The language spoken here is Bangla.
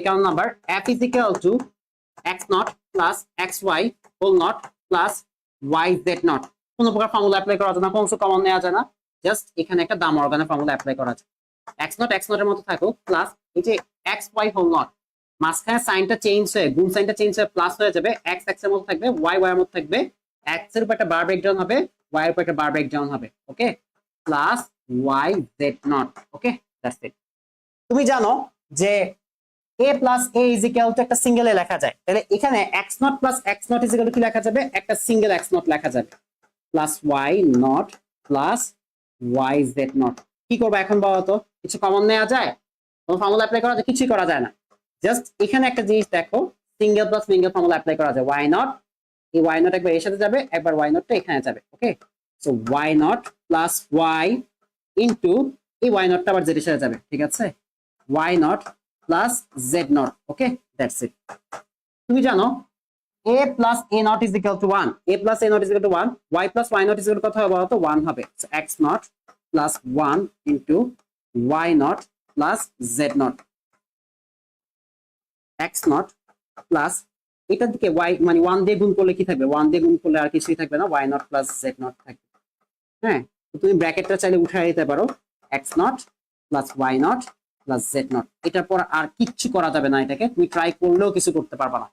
Account number f is equal to x not plus xy whole not plus yz not কোনো প্রকার ফর্মুলা অ্যাপ্লাই করা যায় না কোনো কমন নেওয়া যায় না। জাস্ট এখানে একটা দাম অর্গানের ফর্মুলা অ্যাপ্লাই করা যায়। X not x not এর মতো থাকুক প্লাস এই যে xy whole not মাঝখানে সাইনটা চেঞ্জ হয়ে, গুণ সাইনটা চেঞ্জ হয়ে প্লাস হয়ে যাবে, x x এর মতো থাকবে, y y এর মতো থাকবে, x এর উপর একটা বার ব্রেকডাউন হবে, y এর উপর একটা বার ব্রেকডাউন হবে okay plus y z not okay that's it তুমি জানো যে a plus a is equal to একটা সিঙ্গেলে লেখা যায়। তাহলে এখানে x not plus x not is equal কি লেখা যাবে? একটা সিঙ্গেল x নট লেখা যাবে। Plus y not plus y z not কি করব এখন বলো তো কিছু কমন নেওয়া যায়? কোনো ফর্মুলা অ্যাপ্লাই করা যায়? কিছুই করা যায় না। জাস্ট এখানে একটা জিনিস দেখো single plus single formula apply করা যায়। y নট এই y নট একবার এর সাথে যাবে, একবার y নটটা এখানে যাবে okay so y not plus y into এই y নটটা আবার এর সাথে যাবে, ঠিক আছে? y not plus z not okay that's it তুমি জানো, a plus a not is equal to 1 a plus a not is equal to 1 y plus y not is equal কত হবে বলতো? 1 হবে। So x not plus 1 into y not plus z not x not plus এটার দিকে y মানে 1 দিয়ে গুণ করলে কি থাকবে? 1 দিয়ে গুণ করলে আর কিছুই থাকবে না। y not plus z not থাকবে। হ্যাঁ? তো তুমি ব্র্যাকেটটা চাইলে উঠাই দিতে পারো। x not plus y not plus z not এটার পর আর কিচ্ছু করা যাবে না এটাকে। তুমি ট্রাই করলেও কিছু করতে পারবা না।